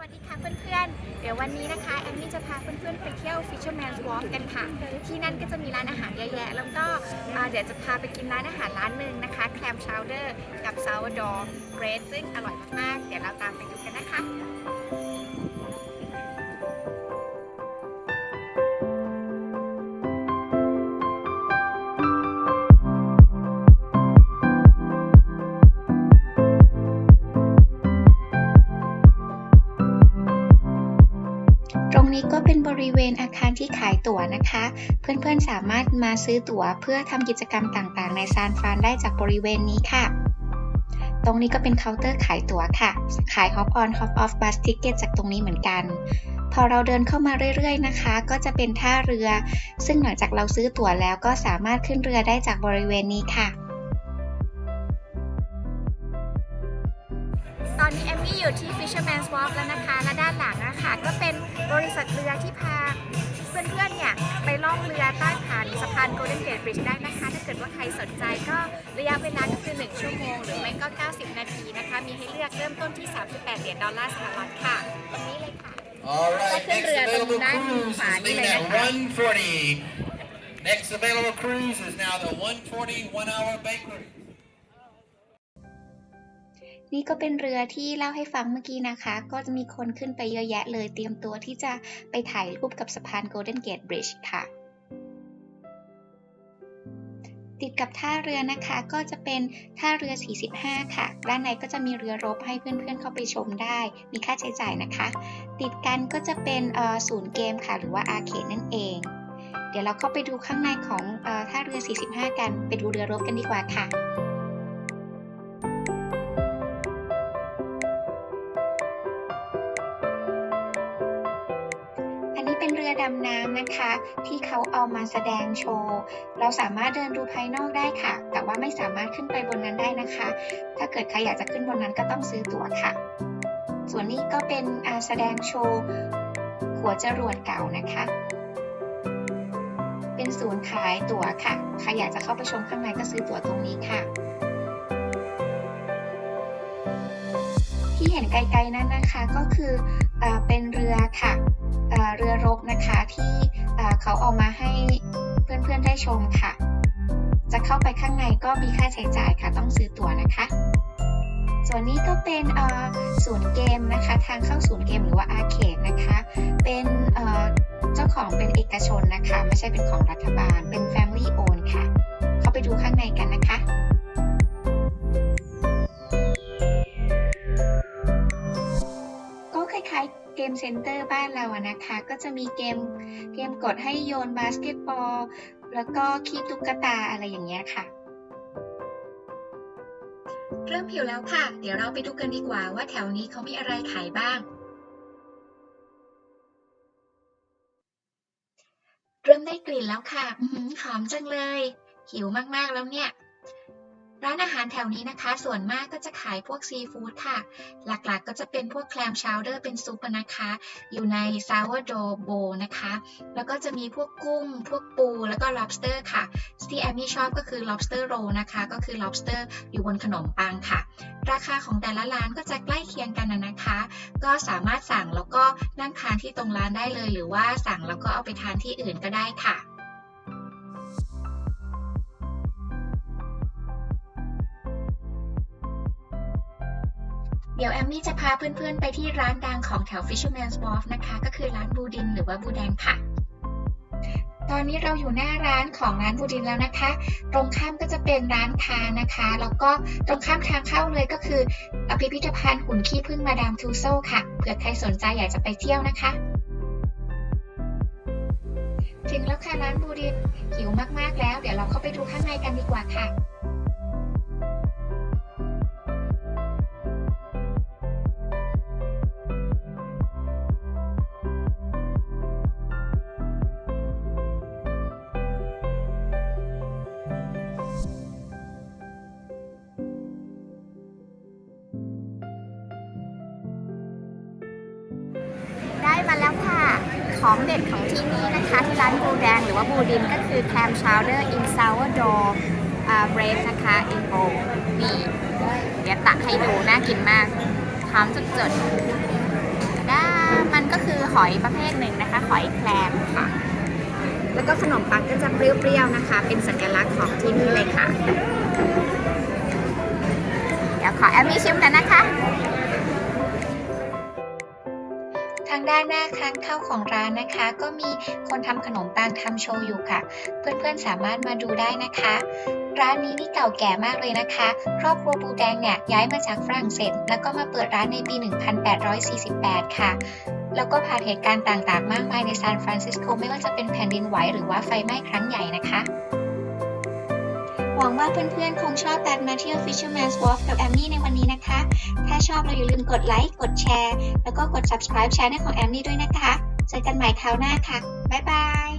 วัสดีค่ะเพื่อนๆ เดี๋ยววันนี้นะคะแอมมี่จะพาเพื่อนๆไปเที่ยว Fisherman's Wharf กันค่ะ ที่นั่นก็จะมีร้านอาหารเยอะแยะ แล้วก็เดี๋ยวจะพาไปกินร้านอาหารร้านหนึ่งนะคะแคลมชาวเดอร์กับซาวดอร์เบรดซึ่งอร่อยมากๆ เดี๋ยวเราตามไปดูกันนะคะ ตรงนี้ก็เป็นบริเวณอาคารที่ขายตั๋วนะคะ เพื่อนๆสามารถมาซื้อตั๋วเพื่อทำกิจกรรมต่างๆ ในซานฟรานได้จากบริเวณนี้ค่ะ ตรงนี้ก็เป็นเคาน์เตอร์ขายตั๋วค่ะ ขาย Hop on Hop off bus ticket จากตรงนี้เหมือนกัน พอเราเดินเข้ามาเรื่อยๆนะคะ ก็จะเป็นท่าเรือ ซึ่งหลังจากเราซื้อตั๋วแล้วก็สามารถขึ้นเรือได้จากบริเวณนี้ค่ะ ตอนนี้แอมมี่อยู่ที่ Fisherman's Wharf แล้วนะคะ และด้านหลังนะคะก็เป็นบริษัทเรือที่พาเพื่อนๆเนี่ยไปล่องเรือใต้ผ่านสะพาน Golden Gate Bridge ได้นะคะ ถ้าเกิดว่าใครสนใจก็ระยะเวลาก็คือ 1 ชั่วโมง หรือไม่ก็ 90 นาทีนะคะ มีให้เลือกเริ่มต้นที่ 38 เหรียญดอลลาร์สหรัฐค่ะ ตรงนี้เลยค่ะ All right, That's next in red, available but not cruise is fine, leaving like at that. 140. Next available cruise is now the 140 one-hour bay cruise. นี่ก็เป็นเรือที่เล่าให้ฟังเมื่อกี้นะคะ ก็จะมีคนขึ้นไปเยอะแยะเลย เตรียมตัวที่จะไปถ่ายรูปกับสะพาน Golden Gate Bridge ค่ะ ติดกับท่าเรือนะคะก็จะเป็นท่าเรือ 45 ค่ะ ด้านในก็จะมีเรือรบให้เพื่อนๆเข้าไปชมได้ มีค่าใช้จ่ายนะคะ ติดกันก็จะเป็นศูนย์เกมค่ะ หรือว่าอาร์เคดนั่นเองเดี๋ยวเราเข้าไปดูข้างในของอท่าเรือ 45 กัน ไปดูเรือรบกันดีกว่าค่ะ อันนี้เป็นเรือดำน้ำนะคะ ที่เขาเอามาแสดงโชว์ เราสามารถเดินดูภายนอกได้ค่ะ แต่ว่าไม่สามารถขึ้นไปบนนั้นได้นะคะ ถ้าเกิดใครอยากจะขึ้นบนนั้นก็ต้องซื้อตั๋วค่ะ ส่วนนี้ก็เป็นแสดงโชว์หัวจรวดเก่านะคะ เป็นศูนย์ขายตั๋วค่ะ ใครอยากจะเข้าไปชมข้างในก็ซื้อตั๋วตรงนี้ค่ะที่เห็นไกลๆนั้นนะคะก็คืออเป็นเรือค่ะ เรือรบนะคะที่เขาเอามาให้เพื่อนๆได้ชมค่ะ จะเข้าไปข้างในก็มีค่าใช้จ่ายค่ะต้องซื้อตั๋วนะคะ ส่วนนี้ก็เป็นศูนย์เกมนะคะ ทางเข้าศูนย์เกมหรือว่าอาร์เคดนะคะ เป็นเอ่อเจ้าของเป็นเอกชนนะคะ ไม่ใช่เป็นของรัฐบาลเป็น Family Own ค่ะ เข้าไปดูข้างในกันนะคะ กมเซ็นเตอร์บ้านเราอะนะคะ ก็จะมีเกมเกมกดให้โยนบาสเกตบอล แล้วก็คีบตุ๊กตาอะไรอย่างเงี้ยค่ะเริ่มหิวแล้วค่ะ เดี๋ยวเราไปดูกันดีกว่าว่าแถวนี้เขามีอะไรขายบ้าง เริ่มได้กลิ่นแล้วค่ะหอหอมจังเลย หิวมากๆแล้วเนี่ย ร้านอาหารแถวนี้นะคะ ส่วนมากก็จะขายพวกซีฟู้ดค่ะ หลักๆก็จะเป็นพวกแคลมชาวเดอร์เป็นซุปนะคะ อยู่ในซาวโดโบนะคะ แล้วก็จะมีพวกกุ้ง พวกปู แล้วก็ lobster ค่ะ ที่แอมมี่ชอบก็คือ lobster roll นะคะ ก็คือ lobster อยู่บนขนมปังค่ะ ราคาของแต่ละร้านก็จะใกล้เคียงกันนะนะคะ ก็สามารถสั่งแล้วก็นั่งทานที่ตรงร้านได้เลย หรือว่าสั่งแล้วก็เอาไปทานที่อื่นก็ได้ค่ะ เดี๋ยวแอมมี่จะพาเพื่อนๆ ไปที่ร้านดังของแถว Fisherman's Wharf นะคะ ก็คือร้านบูดินหรือว่าบูแดงค่ะ ตอนนี้เราอยู่หน้าร้านของร้านบูดินแล้วนะคะ ตรงข้ามก็จะเป็นร้านค้านะคะ แล้วก็ตรงข้ามทางเข้าเลยก็คือพิพิธภัณฑ์หุ่นขี้ผึ้งมาดามทูโซค่ะเผื่อใครสนใจอยากจะไปเที่ยวนะคะ ถึงแล้วค่ะร้านบูดินหิวมากๆแล้ว เดี๋ยวเราเข้าไปดูข้างในกันดีกว่าค่ะ ของเด็ดของที่นี่นะคะ ที่ร้านบูแดงหรือว่าบูดินก็คือแคมชาวเดอร์อินซาวดอร์เบรดนะคะอินโบนี่เดี๋ยวตักให้ดูน่ากินมากหอมจุดๆด้วมันก็คือหอยประเภทหนึ่งนะคะ หอยแครงค่ะ แล้วก็ขนมปังก็จะเปรี้ยวๆนะคะ เป็นสัญลักษณ์ของที่นี่เลยค่ะ เดี๋ยวขอแอมมี่ชิมกันนะคะ ทางด้านหน้าค้างเข้าของร้านนะคะ ก็มีคนทำขนมปังทำโชว์อยู่ค่ะ เพื่อนๆสามารถมาดูได้นะคะ ร้านนี้นี่เก่าแก่มากเลยนะคะ ครอบครัวปูแดงเนี่ยย้ายมาจากฝรั่งเศส แล้วก็มาเปิดร้านในปี 1848 ค่ะแล้วก็ผ่านเหตุการณ์ต่างๆ มากมายในซานฟรานซิสโกไม่ว่าจะเป็นแผ่นดินไหวหรือว่าไฟไหม้ครั้งใหญ่นะคะ หวังว่าเพื่อนๆ คงชอบการมาเที่ยว Fisherman's Wharf กับแอมมี่ในวันนี้นะคะ ถ้าชอบเราอย่าลืมกดไลค์ กดแชร์ แล้วก็กด subscribe ช่องของแอมมี่ด้วยนะคะ เจอกันใหม่คราวหน้าค่ะ บ๊ายบาย